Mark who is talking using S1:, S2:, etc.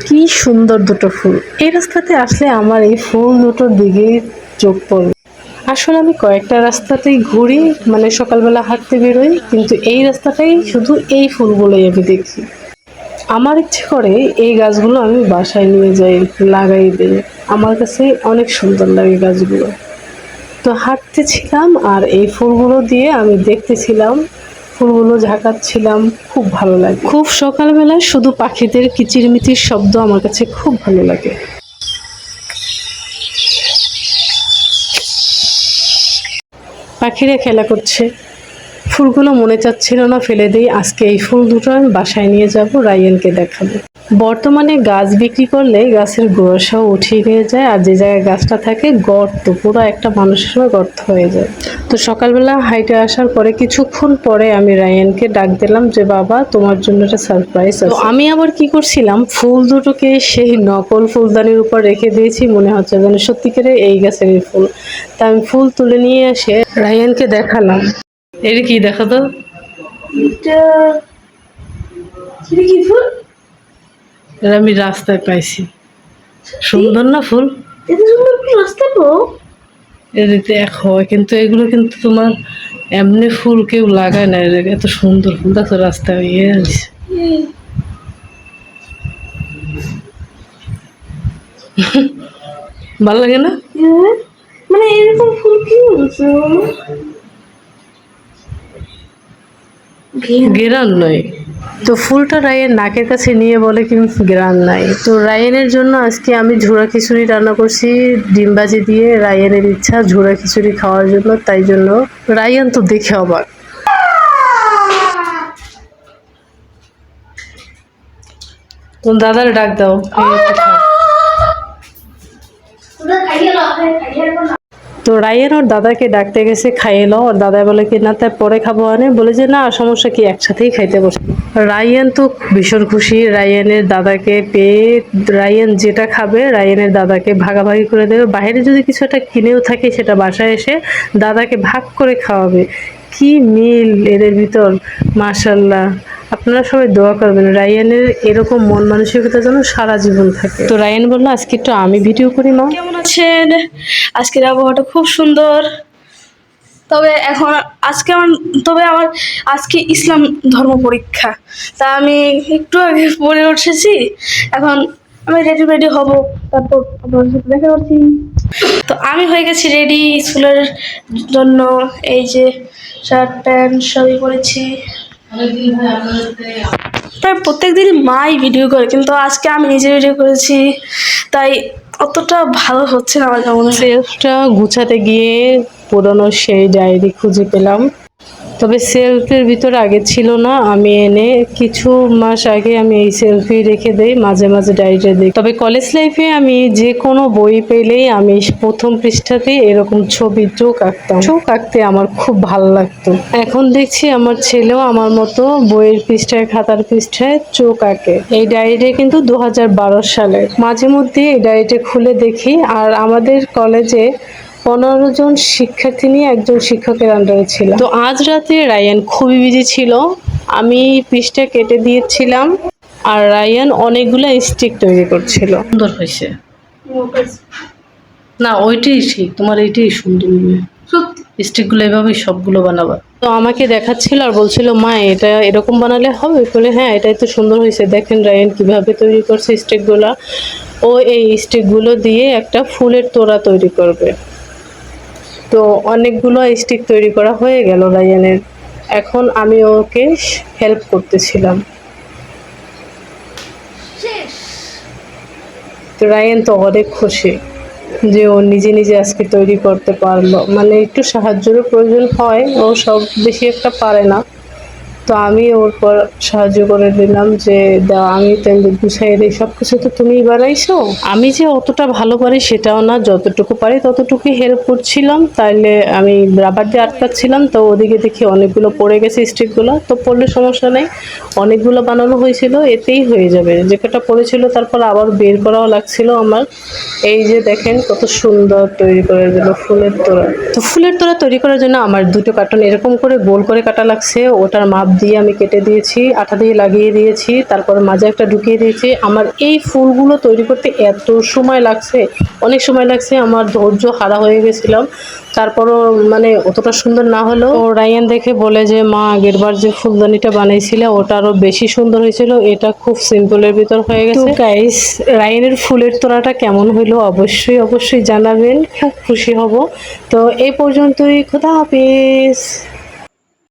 S1: কি সুন্দর দুটো ফুল। এই রাস্তাতে আসলে আমার এই ফুল দুটোর দিকেই চোখ পড়বে আসলে আমি কয়েকটা রাস্তাতেই ঘুরি মানে সকালবেলা হাঁটতে বেরোই, কিন্তু এই রাস্তাটাই শুধু এই ফুলগুলোই আমি দেখি। আমার ইচ্ছে করে এই গাছগুলো আমি বাসায় নিয়ে যাই, লাগাই দিই। আমার কাছে অনেক সুন্দর লাগে গাছগুলো। তো হাঁটতেছিলাম আর এই ফুলগুলো দিয়ে আমি দেখতেছিলাম ফুলগুলো ঝাঁকাচ্ছিলাম, খুব ভালো লাগে। খুব সকালবেলা শুধু পাখিদের কিচিরমিচির শব্দ আমার কাছে খুব ভালো লাগে। পাখিরা খেলা করছে। ফুলগুলো মনে চাচ্ছিল না ফেলে দিই। আজকে এই ফুল দুটো আমি বাসায় নিয়ে যাব রায়ানকে দেখাবো। বর্তমানে গাছ বিক্রি করলে গাছের গোড়াসহ উঠিয়ে নিয়ে যায় আর যে জায়গায় গাছটা থাকে গর্ত পুরো একটা মানুষের গর্ত হয়ে যায়। তো সকালবেলা হাইটে আসার পরে কিছুক্ষণ পরে আমি রায়ানকে ডাক দিলাম যে বাবা তোমার জন্য একটা সারপ্রাইজ তো আমি আবার কি করছিলাম ফুল দুটোকে সেই নকল ফুলদানির উপর রেখে দিয়েছি মনে হচ্ছে যেন সত্যিকারে এই গাছের ফুল। তা আমি ফুল তুলে নিয়ে এসে রায়ানকে দেখালাম। এটা কি দেখা তো?
S2: এটা এটা কি ফুল?
S1: এটা আমি রাস্তায় পাইছি। সুন্দর না ফুল?
S2: এত সুন্দর ফুল রাস্তা তো
S1: এটা দেখো কিন্তু এগুলো কিন্তু তোমার এমনি ফুল কেউ লাগায় না এর এত সুন্দর ফুল। দেখো রাস্তায় ইয়ে আছে ভালো লাগে না?
S2: হ্যাঁ, মানে এরকম ফুল কি
S1: গেরান নয় তো ফুলটা রায়ের নাকের কাছে নিয়ে বলে কিন্তু গ্রান নাই। তো রায়েনের জন্য আজকে আমি ঝোড়া খিচুড়ি রান্না করছি ডিমবাজি দিয়ে রায়েনের ইচ্ছা ঝোড়া খিচুড়ি খাওয়ার জন্য তাই জন্য রায়ান তো দেখে অবাক। তো দাদার ডাক দাও। তো রায়ান ওর দাদাকে ডাকতে গেছে, খাইয়ে নাও। ওর দাদা বলে কি, না তাই পরে খাব আনে। বলে যে, না, সমস্যা কি, একসাথেই খাইতে বসে। রায়ান তো ভীষণ খুশি। রায়ানের দাদাকে পেয়ে রায়ান যেটা খাবে, রায়ানের দাদাকে ভাগাভাগি করে দেবে। বাইরে যদি কিছু একটা কিনেও থাকে সেটা বাসায় এসে দাদাকে ভাগ করে খাওয়াবে। কি মিল এদের ভিতর, মাশাল্লাহ। আপনারা সবাই দোয়া করবেন। রায়ানের এরকম মন মানসিকতা যেন সারা জীবন থাকে। তো রায়ান বলল আজকে একটু আমি ভিডিও করি মা।
S2: কেমন আছেন? আজকের আবহাওয়াটা খুব সুন্দর। তবে এখন আজকে আমার তবে আমার আজকে ইসলাম ধর্ম পরীক্ষা। তা আমি একটু আগে পড়ে উঠেছি। এখন আমি রেডি রেডি হব। তারপর আপনার সাথে দেখা করছি। তো আমি হয়ে গেছি রেডি স্কুলের জন্য এই যে শার্ট প্যান্ট সবই পরেছি। প্রায় প্রত্যেক দিনই মাই ভিডিও করে, কিন্তু আজকে আমি নিজে ভিডিও করেছি, তাই অতটা ভালো হচ্ছে না আমার কেমন
S1: সেলফটা গুছাতে গিয়ে পুরনো সেই ডায়েরি খুঁজে পেলাম। তবে সেলফের ভিতরে আগে ছিল না, আমি এনে কিছু মাস আগে আমি এই সেলফি রেখে দেই, মাঝে মাঝে ডায়েরিটা দিই তবে কলেজ লাইফে আমি যে কোনো বই পেলেই আমি প্রথম পৃষ্ঠাতে এরকম ছবি চোখ আঁকতাম। চোখ আঁকতে আমার খুব ভালো লাগতো। এখন দেখছি আমার ছেলেও আমার মতো বইয়ের পৃষ্ঠায়, খাতার পৃষ্ঠায় চোখ আঁকে। এই ডায়েরিটা কিন্তু দু সালের। মাঝে মধ্যে এই ডায়েরিটা খুলে দেখি। আর আমাদের কলেজে পনেরো জন শিক্ষার্থী নিয়ে একজন শিক্ষকের আন্ডারে ছিল তো আজ রাতে রায়ান খুবই বিজি ছিল। আমি পৃষ্ঠা কেটে দিয়েছিলাম আর রায়ান অনেকগুলো স্টিক তৈরি করছিল। সুন্দর হয়েছে। না ওইটাই ঠিক। তোমার এইটাই সুন্দর
S2: সত্যি।
S1: স্টিকগুলো এভাবেই সবগুলো বানাবা। তো আমাকে দেখাচ্ছিল আর বলছিল মা এটা এরকম বানালে হবে? বলে হ্যাঁ এটাই তো সুন্দর হয়েছে। দেখেন রায়ান কীভাবে তৈরি করছে স্টিকগুলো ও এই স্টিকগুলো দিয়ে একটা ফুলের তোড়া তৈরি করবে। তো অনেকগুলো স্টিক তৈরি করা হয়ে গেল রায়ানের। এখন আমি ওকে হেল্প করতেছিলাম। তো রায়ান তো অনেক খুশি যে ও নিজে নিজে আজকে তৈরি করতে পারল। মানে একটু সাহায্যেরও প্রয়োজন হয়, ও সব বেশি একটা পারে না। তো আমি ওর পর সাহায্য করে দিলাম যে দাও আমি তাহলে গুছাই দিই। সব কিছু তো তুমিই বানাইছো? আমি যে অতটা ভালো পারি সেটাও না। যতটুকু পারি ততটুকুই হেল্প করছিলাম। তাইলে আমি রাবার দিয়ে আটকাচ্ছিলাম। তো ওদিকে দেখি অনেকগুলো পড়ে গেছে স্টিকগুলো তো পড়লে সমস্যা নেই। অনেকগুলো বানানো হয়েছিল, এতেই হয়ে যাবে। যে কটা পড়েছিল তারপর আবার বের করাও লাগছিল আমার। এই যে দেখেন কত সুন্দর তৈরি করে দিল ফুলের তোড়া। তো ফুলের তোড়া তৈরি করার জন্য আমার দুটো কার্টন এরকম করে গোল করে কাটা লাগছে। ওটার মাপ দিয়ে আমি কেটে দিয়েছি, আঠা দিয়ে লাগিয়ে দিয়েছি, তারপর মাঝে একটা ঢুকিয়ে দিয়েছি। আমার এই ফুলগুলো তৈরি করতে এত সময় লাগছে, অনেক সময় লাগছে, আমার ধৈর্য হারা হয়ে গেছিলাম। তারপরও মানে অতটা সুন্দর না হলেও ও রায়ান দেখে বলে যে, মা, আগের বার যে ফুলদানিটা বানাইছিলে, ওটা আরও বেশি সুন্দর হয়েছিল, এটা খুব সিম্পলের ভিতর হয়ে গেছে। গাইস রায়ানের ফুলের তোড়াটা কেমন হইল অবশ্যই অবশ্যই জানাবেন, খুব খুশি হব। তো এই পর্যন্তই, খোদা হাফিজ।